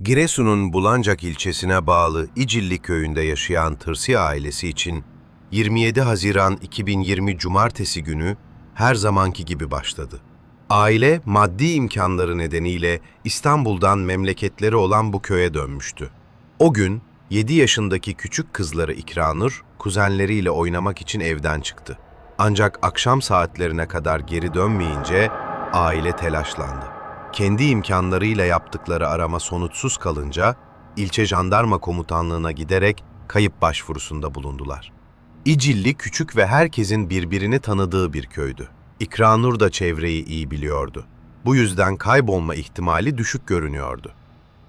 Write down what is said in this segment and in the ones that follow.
Giresun'un Bulancak ilçesine bağlı İcilli köyünde yaşayan Tırsi ailesi için 27 Haziran 2020 Cumartesi günü her zamanki gibi başladı. Aile maddi imkanları nedeniyle İstanbul'dan memleketleri olan bu köye dönmüştü. O gün 7 yaşındaki küçük kızları İkranur, kuzenleriyle oynamak için evden çıktı. Ancak akşam saatlerine kadar geri dönmeyince aile telaşlandı. Kendi imkanlarıyla yaptıkları arama sonuçsuz kalınca ilçe jandarma komutanlığına giderek kayıp başvurusunda bulundular. İcilli küçük ve herkesin birbirini tanıdığı bir köydü. İkranur da çevreyi iyi biliyordu. Bu yüzden kaybolma ihtimali düşük görünüyordu.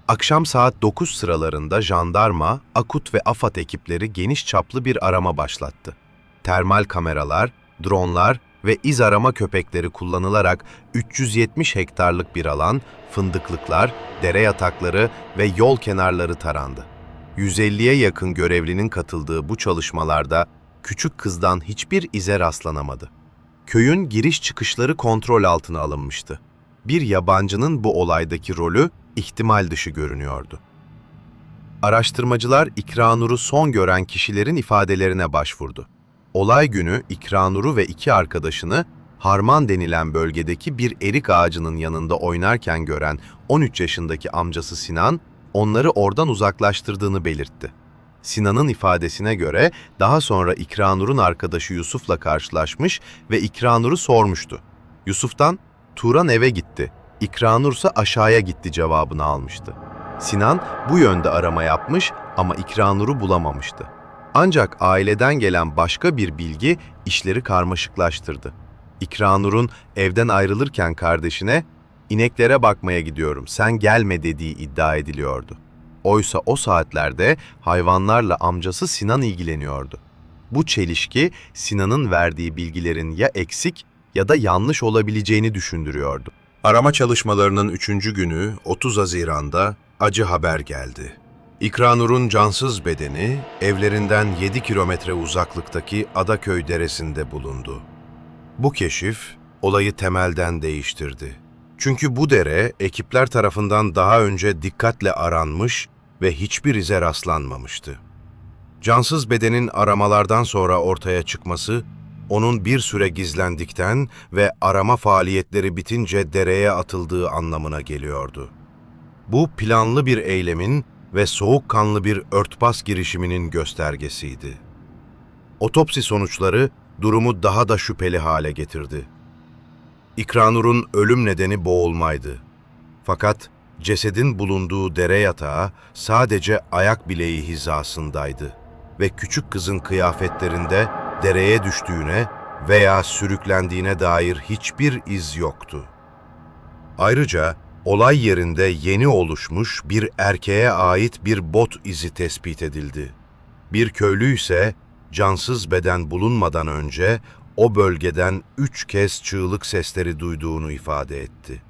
Akşam saat 9 sıralarında jandarma, akut ve AFAD ekipleri geniş çaplı bir arama başlattı. Termal kameralar, dronlar ve iz arama köpekleri kullanılarak 370 hektarlık bir alan, fındıklıklar, dere yatakları ve yol kenarları tarandı. 150'ye yakın görevlinin katıldığı bu çalışmalarda küçük kızdan hiçbir ize rastlanamadı. Köyün giriş çıkışları kontrol altına alınmıştı. Bir yabancının bu olaydaki rolü ihtimal dışı görünüyordu. Araştırmacılar İkranur'u son gören kişilerin ifadelerine başvurdu. Olay günü İkranur'u ve iki arkadaşını Harman denilen bölgedeki bir erik ağacının yanında oynarken gören 13 yaşındaki amcası Sinan, onları oradan uzaklaştırdığını belirtti. Sinan'ın ifadesine göre daha sonra İkranur'un arkadaşı Yusuf'la karşılaşmış ve İkranur'u sormuştu. Yusuf'tan, Turan eve gitti, İkranur ise aşağıya gitti cevabını almıştı. Sinan bu yönde arama yapmış ama İkranur'u bulamamıştı. Ancak aileden gelen başka bir bilgi işleri karmaşıklaştırdı. İkranur'un evden ayrılırken kardeşine "İneklere bakmaya gidiyorum, sen gelme." dediği iddia ediliyordu. Oysa o saatlerde hayvanlarla amcası Sinan ilgileniyordu. Bu çelişki Sinan'ın verdiği bilgilerin ya eksik ya da yanlış olabileceğini düşündürüyordu. Arama çalışmalarının üçüncü günü 30 Haziran'da acı haber geldi. İkranur'un cansız bedeni evlerinden 7 kilometre uzaklıktaki Adaköy Deresi'nde bulundu. Bu keşif olayı temelden değiştirdi. Çünkü bu dere ekipler tarafından daha önce dikkatle aranmış ve hiçbir ize rastlanmamıştı. Cansız bedenin aramalardan sonra ortaya çıkması, onun bir süre gizlendikten ve arama faaliyetleri bitince dereye atıldığı anlamına geliyordu. Bu planlı bir eylemin ve soğukkanlı bir örtbas girişiminin göstergesiydi. Otopsi sonuçları durumu daha da şüpheli hale getirdi. İkranur'un ölüm nedeni boğulmaydı. Fakat cesedin bulunduğu dere yatağı sadece ayak bileği hizasındaydı ve küçük kızın kıyafetlerinde dereye düştüğüne veya sürüklendiğine dair hiçbir iz yoktu. Ayrıca olay yerinde yeni oluşmuş bir erkeğe ait bir bot izi tespit edildi. Bir köylü ise cansız beden bulunmadan önce o bölgeden üç kez çığlık sesleri duyduğunu ifade etti.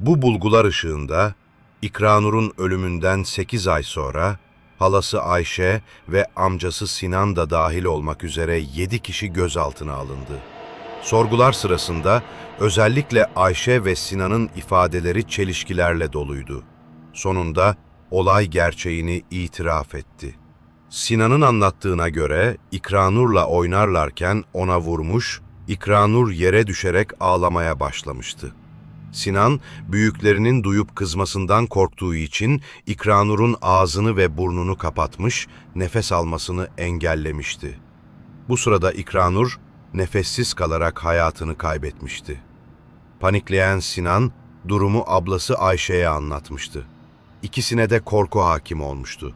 Bu bulgular ışığında İkranur'un ölümünden 8 ay sonra halası Ayşe ve amcası Sinan da dahil olmak üzere 7 kişi gözaltına alındı. Sorgular sırasında özellikle Ayşe ve Sinan'ın ifadeleri çelişkilerle doluydu. Sonunda olay gerçeğini itiraf etti. Sinan'ın anlattığına göre İkranur'la oynarlarken ona vurmuş, İkranur yere düşerek ağlamaya başlamıştı. Sinan, büyüklerinin duyup kızmasından korktuğu için İkranur'un ağzını ve burnunu kapatmış, nefes almasını engellemişti. Bu sırada İkranur, nefessiz kalarak hayatını kaybetmişti. Panikleyen Sinan, durumu ablası Ayşe'ye anlatmıştı. İkisine de korku hakim olmuştu.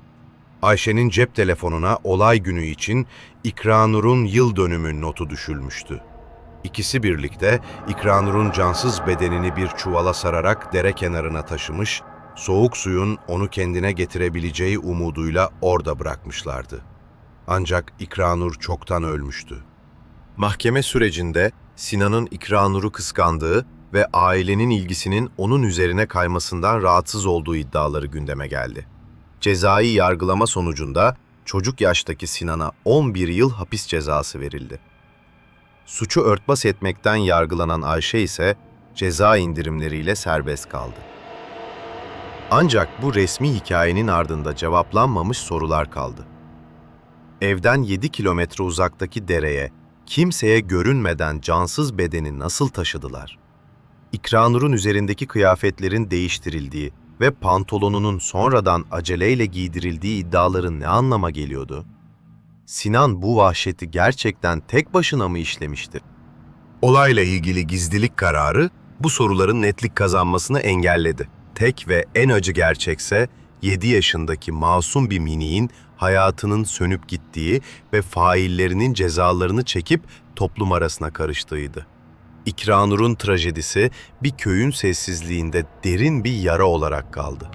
Ayşe'nin cep telefonuna olay günü için İkranur'un yıl dönümü notu düşülmüştü. İkisi birlikte İkranur'un cansız bedenini bir çuvala sararak dere kenarına taşımış, soğuk suyun onu kendine getirebileceği umuduyla orada bırakmışlardı. Ancak İkranur çoktan ölmüştü. Mahkeme sürecinde Sinan'ın İkranur'u kıskandığı ve ailenin ilgisinin onun üzerine kaymasından rahatsız olduğu iddiaları gündeme geldi. Cezai yargılama sonucunda çocuk yaştaki Sinan'a 11 yıl hapis cezası verildi. Suçu örtbas etmekten yargılanan Ayşe ise ceza indirimleriyle serbest kaldı. Ancak bu resmi hikayenin ardında cevaplanmamış sorular kaldı. Evden 7 kilometre uzaktaki dereye kimseye görünmeden cansız bedeni nasıl taşıdılar? İkranur'un üzerindeki kıyafetlerin değiştirildiği ve pantolonunun sonradan aceleyle giydirildiği iddiaları ne anlama geliyordu? Sinan bu vahşeti gerçekten tek başına mı işlemiştir? Olayla ilgili gizlilik kararı bu soruların netlik kazanmasını engelledi. Tek ve en acı gerçekse 7 yaşındaki masum bir miniğin hayatının sönüp gittiği ve faillerinin cezalarını çekip toplum arasına karıştığıydı. İkranur'un trajedisi bir köyün sessizliğinde derin bir yara olarak kaldı.